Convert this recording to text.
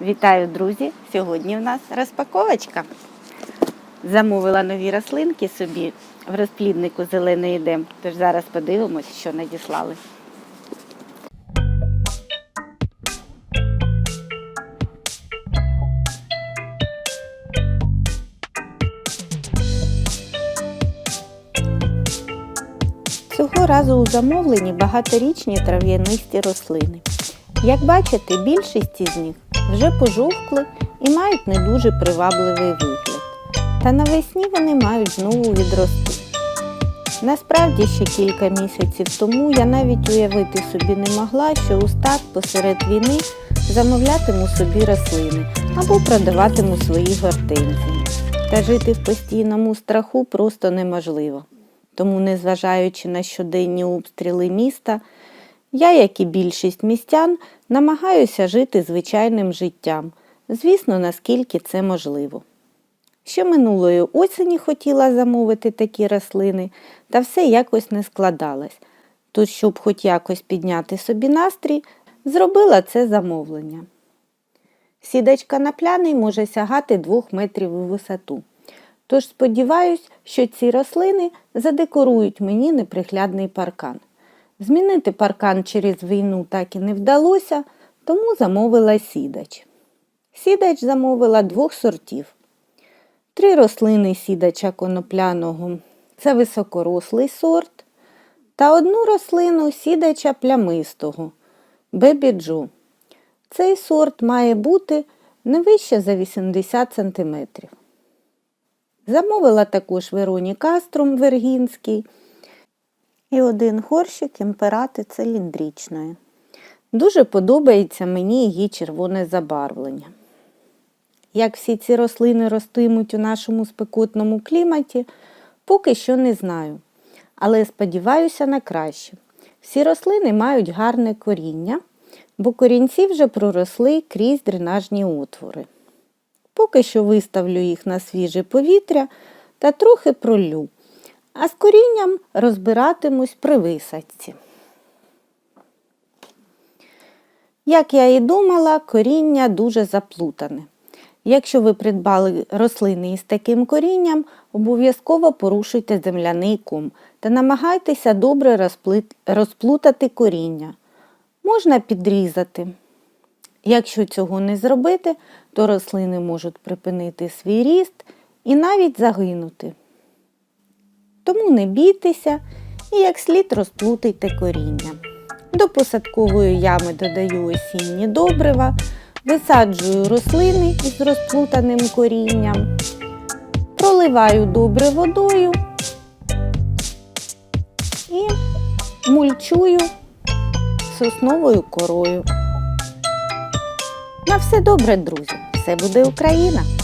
Вітаю, друзі! Сьогодні в нас розпаковочка. Замовила нові рослинки собі в розпліднику зелений дем. Тож зараз подивимось, що надіслали. Цього разу у замовленні багаторічні трав'янисті рослини. Як бачите, більшість із них вже пожовкли і мають не дуже привабливий вигляд. Та навесні вони мають знову відрости. Насправді ще кілька місяців тому я навіть уявити собі не могла, що у стат посеред війни замовлятиму собі рослини або продаватиму свої гортензії. Та жити в постійному страху просто неможливо. Тому, незважаючи на щоденні обстріли міста, я, як і більшість містян, намагаюся жити звичайним життям, звісно, наскільки це можливо. Ще минулої осені хотіла замовити такі рослини, та все якось не складалось. Тож, щоб хоч якось підняти собі настрій, зробила це замовлення. Сідачка на пляний може сягати 2 метрів у висоту. Тож сподіваюсь, що ці рослини задекорують мені неприглядний паркан. Змінити паркан через війну так і не вдалося, тому замовила сідач. Сідач замовила двох сортів. Три рослини сідача конопляного це високорослий сорт, та одну рослину сідача плямистого бебіджу. Цей сорт має бути не вище за 80 см. Замовила також Вероні Каструм Вергінський і один горщик імперати циліндричної. Дуже подобається мені її червоне забарвлення. Як всі ці рослини ростимуть у нашому спекотному кліматі, поки що не знаю. Але сподіваюся на краще. Всі рослини мають гарне коріння, бо корінці вже проросли крізь дренажні отвори. Поки що виставлю їх на свіже повітря та трохи пролю, а з корінням розбиратимусь при висадці. Як я і думала, коріння дуже заплутане. Якщо ви придбали рослини із таким корінням, обов'язково порушуйте земляний ком та намагайтеся добре розплутати коріння. Можна підрізати. Якщо цього не зробити, то рослини можуть припинити свій ріст і навіть загинути. Тому не бійтеся і як слід розплутайте коріння. До посадкової ями додаю осінні добрива, висаджую рослини із розплутаним корінням, проливаю добре водою і мульчую сосновою корою. На все добре, друзі! Все буде Україна!